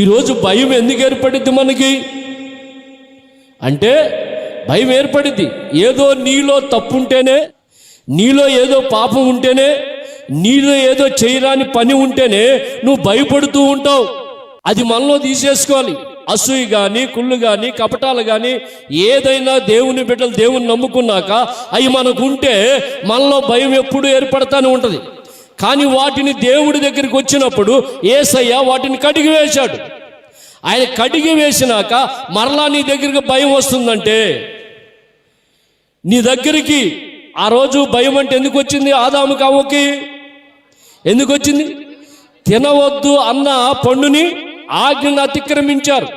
ఈరోజు భయం ఎందుకు ఏర్పడిద్ది మనకి? అంటే భయం ఏర్పడిద్ది ఏదో నీలో తప్పు ఉంటేనే నీలో ఏదో పాపం ఉంటేనే నీలో ఏదో చేయరాని పని ఉంటేనే నువ్వు భయపడుతూ ఉంటావు. అది మనలో తీసేసుకోవాలి. అసూయి కానీ కుళ్ళు కానీ కపటాలు కానీ ఏదైనా దేవుని బిడ్డలు దేవుని నమ్ముకున్నాక అవి మనకు ఉంటే మనలో భయం ఎప్పుడు ఏర్పడతానే ఉంటుంది. కానీ వాటిని దేవుడి దగ్గరికి వచ్చినప్పుడు ఏసయ్య వాటిని కడిగి వేశాడు. ఆయన కడిగి వేసినాక మరలా నీ దగ్గరికి భయం వస్తుందంటే నీ దగ్గరికి ఆ రోజు భయం అంటే ఎందుకు వచ్చింది? ఆదాము కావుకి ఎందుకు వచ్చింది? తినవద్దు అన్న పండుని ఆజ్ఞను అతిక్రమించారు.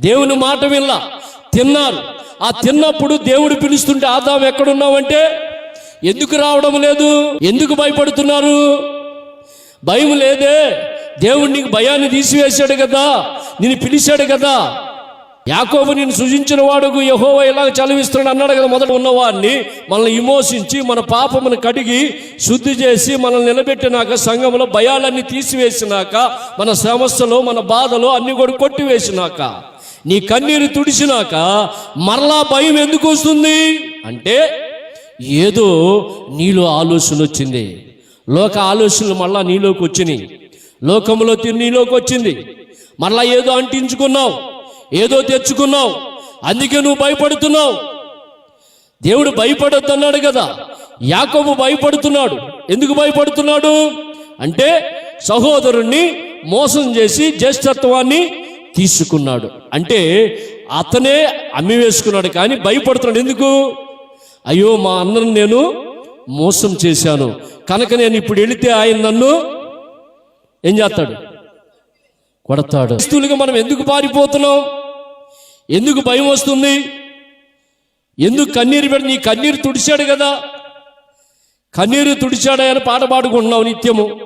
దేవుని మాట విల్ల తిన్నారు. ఆ తిన్నప్పుడు దేవుడు పిలుస్తుంటే ఆదాం ఎక్కడున్నావంటే ఎందుకు రావడం లేదు? ఎందుకు భయపడుతున్నారు? భయం లేదే. దేవుడు నీకు భయాన్ని తీసివేశాడు కదా. నిన్ను పిలిచాడు కదా. యాకోబు నేను సృజించిన వాడుకు యహోవ ఇలాగ చలివిస్తున్నాడు అన్నాడు కదా మొదట ఉన్నవాడిని. మనల్ని విమోచించి మన పాపమును కడిగి శుద్ధి చేసి మనల్ని నిలబెట్టినాక సంఘంలో భయాలన్నీ తీసివేసినాక మన సమస్యలు మన బాధలు అన్ని కూడా కొట్టివేసినాక నీ కన్నీరు తుడిచినాక మరలా భయం ఎందుకు వస్తుంది? అంటే ఏదో నీలో ఆలోచన వచ్చింది. లోక ఆలోచనలు మళ్ళా నీలోకి వచ్చినాయి. లోకంలో నీలోకి వచ్చింది. మళ్ళా ఏదో అంటించుకున్నావు ఏదో తెచ్చుకున్నావు అందుకే నువ్వు భయపడుతున్నావు. దేవుడు భయపడొద్దన్నాడు కదా. యాకోబు భయపడుతున్నాడు. ఎందుకు భయపడుతున్నాడు? అంటే సహోదరుణ్ణి మోసం చేసి జ్యేష్ఠత్వాన్ని తీసుకున్నాడు. అంటే అతనే అమ్మి వేసుకున్నాడు కానీ భయపడుతున్నాడు. ఎందుకు? అయ్యో మా అన్నను నేను మోసం చేశాను. కనుక నేను ఇప్పుడు వెళితే ఆయన నన్ను ఏం చేస్తాడు? కొడతాడు. వస్తువులుగా మనం ఎందుకు పారిపోతున్నాం? ఎందుకు భయం వస్తుంది? ఎందుకు కన్నీరు పెడి నీ కన్నీరు తుడిచాడు కదా. కన్నీరు తుడిచాడు అని పాట పాడుకుంటున్నావు నిత్యము.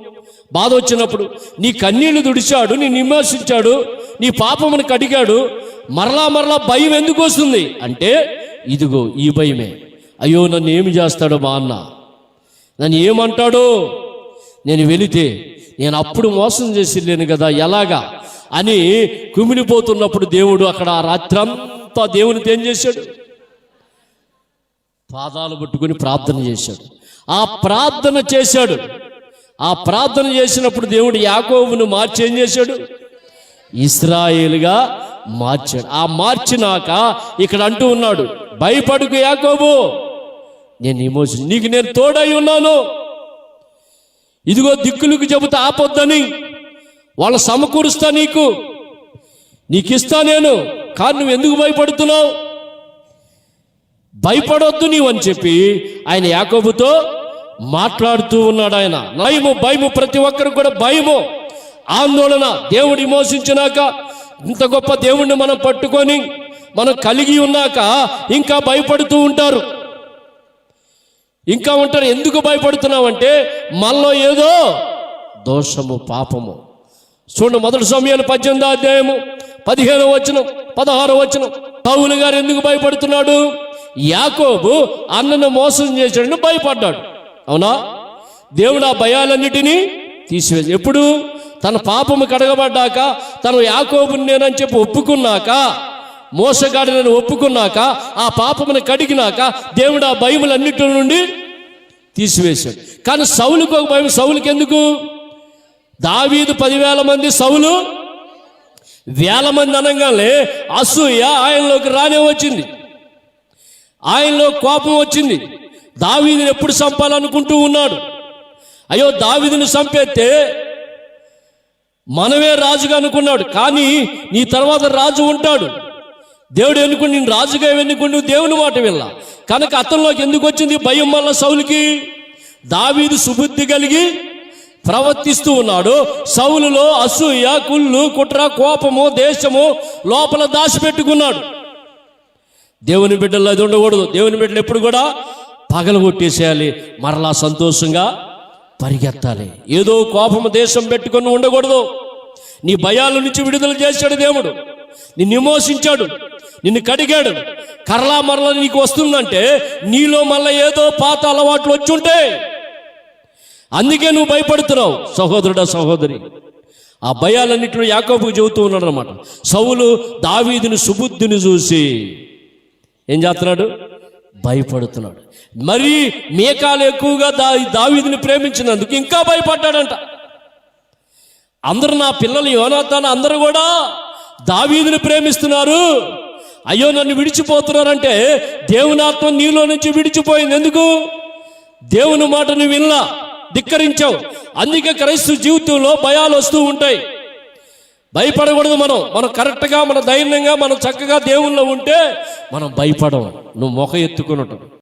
బాధ వచ్చినప్పుడు నీ కన్నీళ్ళు తుడిచాడు నీ విమర్శించాడు నీ పాపమును కడిగాడు. మరలా మరలా భయం ఎందుకు వస్తుంది? అంటే ఇదిగో ఈ భయమే. అయ్యో నన్ను ఏమి చేస్తాడో మా అన్న. నన్ను ఏమంటాడో నేను వెళితే నేను అప్పుడు మోసం చేసి లేను కదా ఎలాగా? అని కుమిలిపోతున్నప్పుడు దేవుడు అక్కడ ఆ రాత్రంతా దేవునితో ఏం చేశాడు? పాదాలు పట్టుకొని ప్రార్థన చేశాడు. ఆ ప్రార్థన చేశాడు. ఆ ప్రార్థన చేసినప్పుడు దేవుడు యాకోబును మార్చి ఏం చేశాడు? ఇస్రాయేల్గా మార్చాడు. ఆ మార్చినాక ఇక్కడ అంటూ ఉన్నాడు భయపడుకు యాకోబు నేను ఎమోషన్ నీకు నేను తోడై ఉన్నాను. ఇదిగో దిక్కులకు చెబుతా ఆపొద్దని వాళ్ళ సమకూరుస్తా నీకు. నీకు ఇస్తా నేను. కానీ నువ్వు ఎందుకు భయపడుతున్నావు? భయపడొద్దు నీవు అని చెప్పి ఆయన యాకోబుతో మాట్లాడుతూ ఉన్నాడు ఆయన. భయము భయము ప్రతి ఒక్కరికి కూడా భయము. ఆందోళన దేవుడి మోసించినాక ఇంత గొప్ప దేవుణ్ణి మనం పట్టుకొని మనం కలిగి ఉన్నాక ఇంకా భయపడుతూ ఉంటారు. ఇంకా ఉంటారు ఎందుకు భయపడుతున్నావంటే మనలో ఏదో దోషము పాపము. చూడండి మొదటి సమయాలు పద్దెనిమిదో అధ్యాయము పదిహేను వచ్చిన పదహారు వచ్చిన పౌలు గారు ఎందుకు భయపడుతున్నాడు? యాకోబు అన్నను మోసం చేసాడని భయపడ్డాడు. అవునా? దేవుడు ఆ భయాలన్నిటినీ తీసివేసి ఎప్పుడు? తన పాపము కడగబడ్డాక తను యాకోబుని నేనని చెప్పి ఒప్పుకున్నాక మోసగాడినని ఒప్పుకున్నాక ఆ పాపమును కడిగినాక దేవుడు ఆ భయములన్నిటి నుండి తీసివేశాడు. కానీ సౌలుకు ఒక భయం సౌలుకి ఎందుకు దావీదు పదివేల మంది సౌలు వేల మంది అనగానే అసూయ ఆయనలోకి రానే వచ్చింది. ఆయనలో కోపం వచ్చింది. దావీదుని ఎప్పుడు చంపాలనుకుంటూ ఉన్నాడు? అయ్యో దావీదుని చంపేస్తే మనమే రాజుగా అనుకున్నాడు. కానీ నీ తర్వాత రాజు ఉంటాడు. దేవుడు ఎన్నుకుని నేను రాజుగా ఎన్నుకుని దేవుని మాట వెళ్ళ కనుక అతనిలోకి ఎందుకు వచ్చింది? భయం వల్ల సౌలుకి దావీదు సుబుద్ధి కలిగి ప్రవర్తిస్తూ ఉన్నాడు. సౌలులో అసూయ కుళ్ళు కుట్ర కోపము దేశము లోపల దాచిపెట్టుకున్నాడు. దేవుని బిడ్డల్లో అది ఉండకూడదు. దేవుని బిడ్డలు ఎప్పుడు కూడా పగలగొట్టేసేయాలి మరలా సంతోషంగా పరిగెత్తాలి. ఏదో కోపము దేశం పెట్టుకొని ఉండకూడదు. నీ భయాల నుంచి విడుదల చేశాడు దేవుడు. నిన్ను నిన్ను కడిగాడు. కర్లా మరలా నీకు వస్తుందంటే నీలో మళ్ళీ ఏదో పాత అలవాట్లు వచ్చుంటే. అందుకే నువ్వు భయపడుతున్నావు సహోదరుడా సహోదరి. ఆ భయాలన్నింటిలో యాకోబుకు చెబుతూ ఉన్నాడు అనమాట సవులు దావీదుని సుబుద్ధిని చూసి ఏం చేస్తున్నాడు? భయపడుతున్నాడు. మరి మేకాలు ఎక్కువగా దా దావీదుని ప్రేమించినందుకు ఇంకా భయపడ్డాడంట. అందరూ నా పిల్లలు యోనాతాను అందరూ కూడా దావీదుని ప్రేమిస్తున్నారు. అయ్యో నన్ను విడిచిపోతున్నారంటే దేవుని ఆత్మ నీలో నుంచి విడిచిపోయింది. ఎందుకు? దేవుని మాటను వినలా ధిక్కరించావు. అందుకే క్రైస్తు జీవితంలో భయాలు వస్తూ ఉంటాయి. భయపడకూడదు మనం. మనం కరెక్ట్గా మన ధైర్యంగా మనం చక్కగా దేవుల్లో ఉంటే మనం భయపడం నువ్వు మొఖ ఎత్తుకున్నట్టు